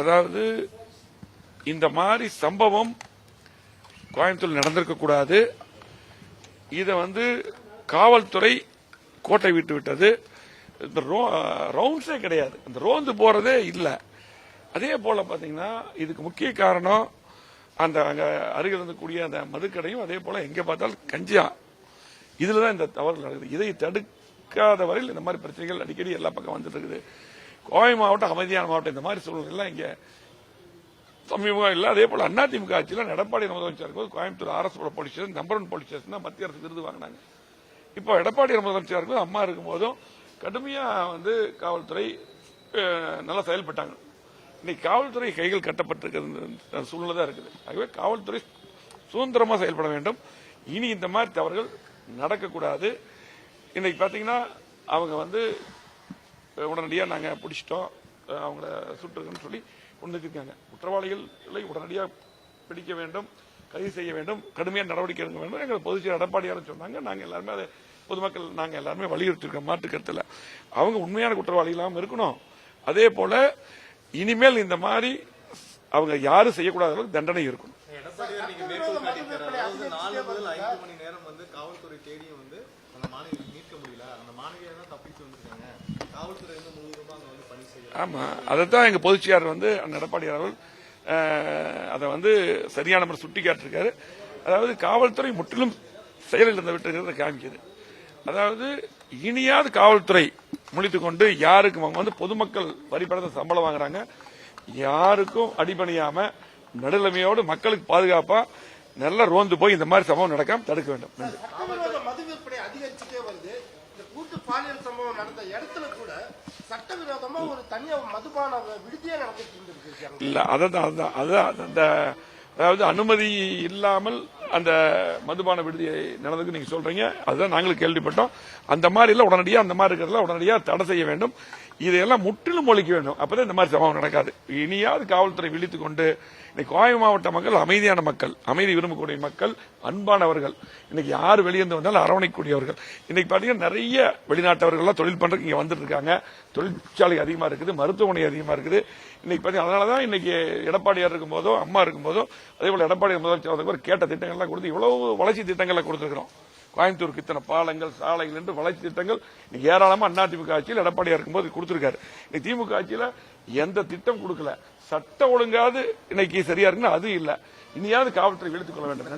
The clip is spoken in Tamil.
அதாவது இந்த மாதிரி சம்பவம் கோயம்புத்தூர் நடந்திருக்க கூடாது. இதை வந்து காவல்துறை கோட்டை விட்டு விட்டது. இந்த ரவுண்ட்ஸே கிடையாது. இந்த ரோந்து போறதே இல்லை. அதே போல பாத்தீங்கன்னா இதுக்கு முக்கிய காரணம் அந்த அங்க அருகில் இருந்தக்கூடிய அந்த மதுக்கடையும் அதே போல எங்க பார்த்தாலும் கஞ்சியா. இதுலதான் இந்த தவறு நடக்குது. இதை தடுக்காத வரையில் இந்த மாதிரி பிரச்சனைகள் அடிக்கடி எல்லா பக்கம் வந்துட்டு இருக்குது. கோவை மாவட்டம் அமைதியான மாவட்டம். இந்த மாதிரி சூழ்நிலை இங்க சமீபம் இல்லை. அதே போல அதிமுக ஆட்சியில் எடப்பாடி முதலமைச்சர் இருக்கும்போது கோயம்புத்தூர் அரசு police station number one police station தான் மத்திய அரசு விருது வாங்கினாங்க. இப்போ எடப்பாடி முதலமைச்சர் இருக்கும்போது அம்மா இருக்கும்போதும் கடுமையா வந்து காவல்துறை நல்லா செயல்பட்டாங்க. இன்னைக்கு காவல்துறை கைகள் கட்டப்பட்டிருக்கிற சூழ்நிலை தான் இருக்குது. ஆகவே காவல்துறை சுதந்திரமா செயல்பட வேண்டும். இனி இந்த மாதிரி தவறுகள் நடக்கக்கூடாது. இன்னைக்கு பாத்தீங்கன்னா அவங்க வந்து உடனடியாக நாங்கள் பிடிச்சிட்டோம். அவங்கள சுட்டுருக்குன்னு சொல்லி கொண்டு இருக்காங்க குற்றவாளிகளை உடனடியாக பிடிக்க வேண்டும் கைது செய்ய வேண்டும் கடுமையான நடவடிக்கை எடுக்க வேண்டும். எங்கள் பொதுச்செயலர் எடப்பாடியார் சொன்னாங்க. நாங்கள் எல்லாருமே அதை பொதுமக்கள் நாங்கள் எல்லாருமே வலியுறுத்திருக்கோம் மாற்றுக்கருத்தில். அவங்க உண்மையான குற்றவாளிகளாகவும் இருக்கணும். அதே போல இனிமேல் இந்த மாதிரி அவங்க யாரும் செய்யக்கூடாத அளவுக்கு தண்டனை இருக்கணும். காவல்துறை வந்து முழுவதுமா அங்க வந்து பணி செய்யல ஆமா அதைத்தான் எங்க பொதுச்செயலாளர் வந்து அண்ணன் எடப்பாடி அவர்கள் அதை வந்து சரியான முறை சுட்டி காட்டிருக்காரு அதாவது காவல்துறை முற்றிலும் செயலில் இருந்து விட்டுங்கிறத காமிக்குது. அதாவது இனியாவது காவல்துறை முழித்துக் கொண்டு யாருக்கும் அவங்க வந்து பொதுமக்கள் வரிப்படத்தை சம்பளம் வாங்குறாங்க யாருக்கும் அடிபணியாம நடுநிலைமையோடு மக்களுக்கு பாதுகாப்பா நல்லா ரோந்து போய் இந்த மாதிரி சம்பவம் நடக்காம தடுக்க வேண்டும். பாலியல் சம்பவம் நடந்த இடத்துல கூட சட்டவிரோதமா ஒரு தனியா மதுபான விடுதியே நடந்துட்டு இருந்திருக்கு இல்ல அதான் அதுதான் அதுதான் அந்த அதாவது அனுமதி இல்லாமல் அந்த மதுபான விடுதி நடந்ததுக்கு நீங்க சொல்றீங்க. அதுதான் நாங்களும் கேள்விப்பட்டோம். அந்த மாதிரி எல்லாம் உடனடியா அந்த மாதிரி இருக்கிறதுல உடனடியாக தடை செய்ய வேண்டும். இதையெல்லாம் முற்றிலும் ஒழிக்க வேண்டும். அப்பதான் இந்த மாதிரி சம்பவம் நடக்காது. இனியாவது காவல்துறை விழித்து கொண்டு இன்னைக்கு கோவை மாவட்ட மக்கள் அமைதியான மக்கள் அமைதி விரும்பக்கூடிய மக்கள் அன்பானவர்கள். இன்னைக்கு யார் வெளியேந்து வந்தாலும் அரவணைக்கூடியவர்கள் இன்னைக்கு பாத்தீங்கன்னா நிறைய வெளிநாட்டவர்கள்லாம் தொழில் பண்றதுக்கு இங்க வந்துட்டு இருக்காங்க தொழிற்சாலை அதிகமா இருக்குது மருத்துவமனை அதிகமா இருக்குது. இன்னைக்கு பாத்தீங்கன்னா அதனாலதான் இன்னைக்கு எடப்பாடியார் இருக்கும் போதோ அம்மா இருக்கும் போதோ அதே போல எடப்பாடி முதலமைச்சர் கேட்ட திட்டங்கள்லாம் கொடுத்து இவ்வளவு வளர்ச்சி திட்டங்களை கொடுத்துருக்கிறோம். கோயம்புத்தூருக்கு இத்தனை பாலங்கள் சாலைகள் என்று வளர்ச்சி திட்டங்கள் இன்னைக்கு ஏராளமா அதிமுக ஆட்சியில் எடப்பாடியார் இருக்கும்போது கொடுத்திருக்காரு. இன்னைக்கு திமுக ஆட்சியில் எந்த திட்டம் கொடுக்கல. சட்ட ஒழுங்காவது இன்னைக்கு சரியா இருக்குன்னா அது இல்ல. இனியாவது காவல்துறை எடுத்துக்கொள்ள வேண்டும்.